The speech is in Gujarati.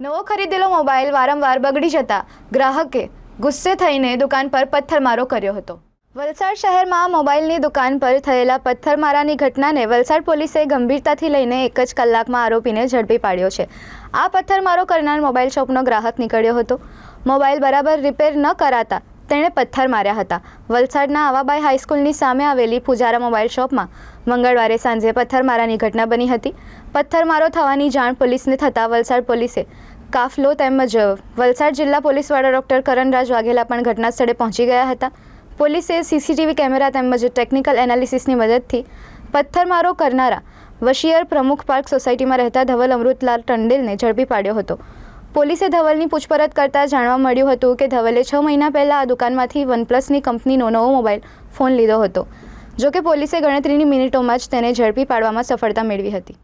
નવો ખરીદેલો મોબાઈલ વારંવાર બગડી જતા ગ્રાહકે ગુસ્સે થઈને દુકાન પર પથ્થરમારો કર્યો હતો. વલસાડ શહેરમાં મોબાઈલની દુકાન પર થયેલા પથ્થરમારાની ઘટનાને વલસાડ પોલીસે ગંભીરતાથી લઈને એક જ કલાકમાં આરોપીને ઝડપી પાડ્યો છે. આ પથ્થરમારો કરનાર મોબાઈલ શોપનો ગ્રાહક નીકળ્યો હતો. મોબાઈલ બરાબર રિપેર ન કરાતા તેણે પથ્થર માર્યા હતા. વલસાડના આવાબાઈ હાઈસ્કૂલની સામે આવેલી પૂજારા મોબાઈલ શોપમાં મંગળવારે સાંજે પથ્થરમારાની ઘટના બની હતી. પથ્થરમારો થવાની જાણ પોલીસને થતાં વલસાડ પોલીસે કાફલો તેમજ વલસાડ જિલ્લા પોલીસવાળા ડૉક્ટર કરણરાજ વાઘેલા પણ ઘટના સ્થળે પહોંચી ગયા હતા. પોલીસે સીસીટીવી કેમેરા તેમજ ટેકનિકલ એનાલિસિસની મદદથી પથ્થરમારો કરનારા વશિયર પ્રમુખ પાર્ક સોસાયટીમાં રહેતા ધવલ અમૃતલાલ ટંડેલને ઝડપી પાડ્યો હતો. પોલીસે ધવલની પૂછપરછ કરતાં જાણવા મળ્યું હતું કે ધવલે છ મહિના પહેલાં આ દુકાનમાંથી વનપ્લસની કંપનીનો નવો મોબાઈલ ફોન લીધો હતો, જોકે પોલીસે ગણતરીની મિનિટોમાં જ તેને ઝડપી પાડવામાં સફળતા મેળવી હતી.